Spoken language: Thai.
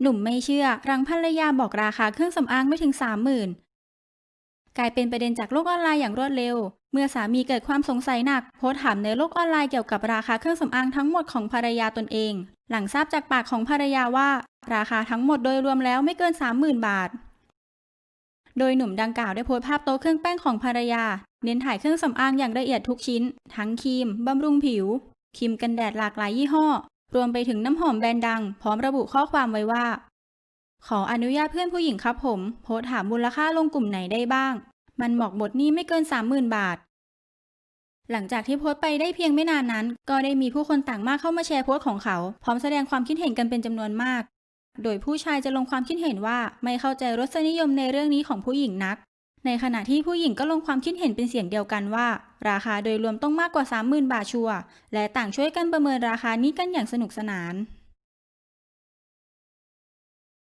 หนุ่มไม่เชื่อรังภรรยาบอกราคาเครื่องสำอางไม่ถึงสามหมื่นกลายเป็นประเด็นจากโลกออนไลน์อย่างรวดเร็ว เมื่อสามีเกิดความสงสัยหนัก โพสถามในโลกออนไลน์เกี่ยวกับราคาเครื่องสำอางทั้งหมดของภรรยาตนเอง หลังทราบจากปากของภรรยาว่า ราคาทั้งหมดโดยรวมแล้วไม่เกิน 30,000 บาท โดยหนุ่มดังกล่าวได้โพสภาพโต๊ะเครื่องแป้งของภรรยา เน้นถ่ายเครื่องสำอางอย่างละเอียดทุกชิ้น ทั้งครีมบำรุงผิวครีมกันแดดหลากหลายยี่ห้อ รวมไปถึงน้ำหอมแบรนด์ดัง พร้อมระบุข้อความไว้ว่า ขออนุญาตเพื่อนผู้หญิงครับผม โพสถามมูลค่าลงกลุ่มไหนได้บ้าง มันหมาะหมดนี้ไม่เกิน 30,000 บาท หลังจากที่โพสไปได้เพียงไม่นานนั้น ก็ได้มีผู้คนต่างมากเข้ามาแชร์โพสของเขา พร้อมแสดงความคิดเห็นกันเป็นจำนวนมาก โดยผู้ชายจะลงความคิดเห็นว่าไม่เข้าใจรสนิยมในเรื่องนี้ของผู้หญิงนัก ในขณะที่ผู้หญิงก็ลงความคิดเห็นเป็นเสียงเดียวกันว่า ราคาโดยรวมต้องมากกว่า 30,000 บาทชัวร์และต่างช่วยกันประเมินราคานี้กันอย่างสนุกสนาน